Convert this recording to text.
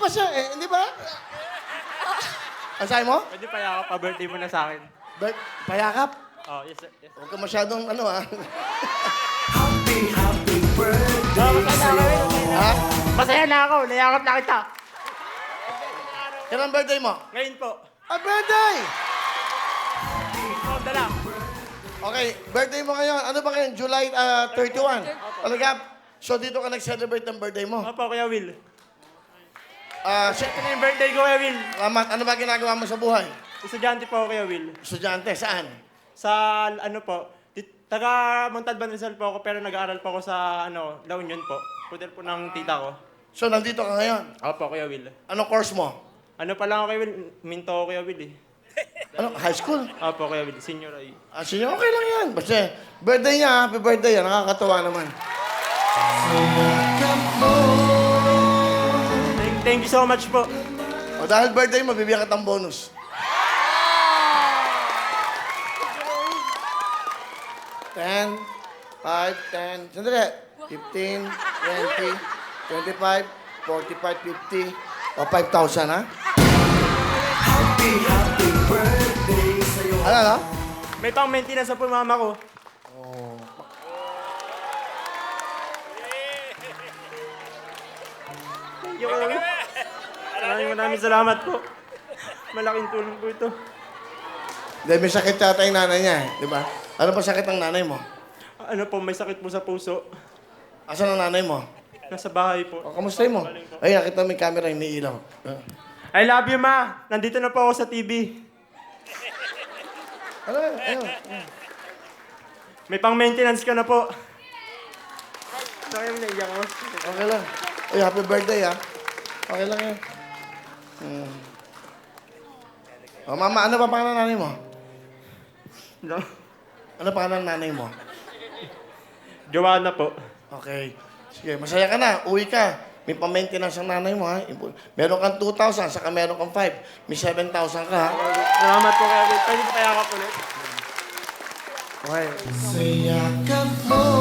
di ba? Ang sabi mo? Pwede pa yakap pa birthday mo na sa akin. Bert, payakap. Oh, yes, sir. Yes. Huwag ka masyadong ano ah. Oh, masaya na ako. ha? Masaya na ako. Nayakap na kita. Kailan birthday mo? Ngayon po. Ah, birthday! Oh, dala. Okay, birthday mo ngayon. Ano ba ngayon? July ah, 31? Talaga? So dito ka nag-celebrate ng birthday mo? Opo, Kuya Will. Ah, Ito na yung birthday ko, Kuya Will. Salamat. Ano ba ginagawa mo sa buhay? Estudyante po ako, Kuya Will. Estudyante, saan? Sa, ano po, di- taga Montalban Rizal po ako, pero nag-aaral po ako sa, ano, La Union po. Pudel po ng tita ko. So nandito ka ngayon. Opo, Kuya Will. Anong course mo? Ano pa lang ako, Kuya Will? Minto ako, Kuya Will, eh. Ano? High school? Opo, Kuya Will. Senior ay. Ah, sige, okay lang yan. Basta, birthday niya, happy birthday yan. Nakakatawa naman. Thank, thank you so much po. O dahil birthday mo, bibigyan ka ng bonus. Ten, five, ten, sandali. Fifteen, twenty, twenty-five, forty-five, fifty, o five thousand, ha? Ano, no? May pang maintenance na po mama ko. Thank you, Kuya Will. Maraming salamat po. Malaking tulong po ito. Dahil may sakit yata yung nanay niya, eh, di ba? Ano pa sakit ng nanay mo? Ano po, may sakit po sa puso. Asan ang nanay mo? Nasa bahay po. O, kamusta mo? Ay, nakita mo yung camera, iniilaw. Ah. I love you, ma. Nandito na po ako sa TV. Ano, ayun. May pang maintenance ka na po. Sakay mo naiyak ako. Okay lang. Ay, happy birthday, ha? Okay lang yan. Hmm. O, mama, ano pa pangalan ng nanay mo? No. Ano pangalan ng nanay mo? Joanna po. Okay. Sige, masaya ka na. Uwi ka. May pa-maintenance ang nanay mo, ha? Meron kang 2,000, saka meron kang 5. May 7,000 ka, ha? Salamat po kaya. Pwede po kaya ako ulit. Okay. Sayakap mo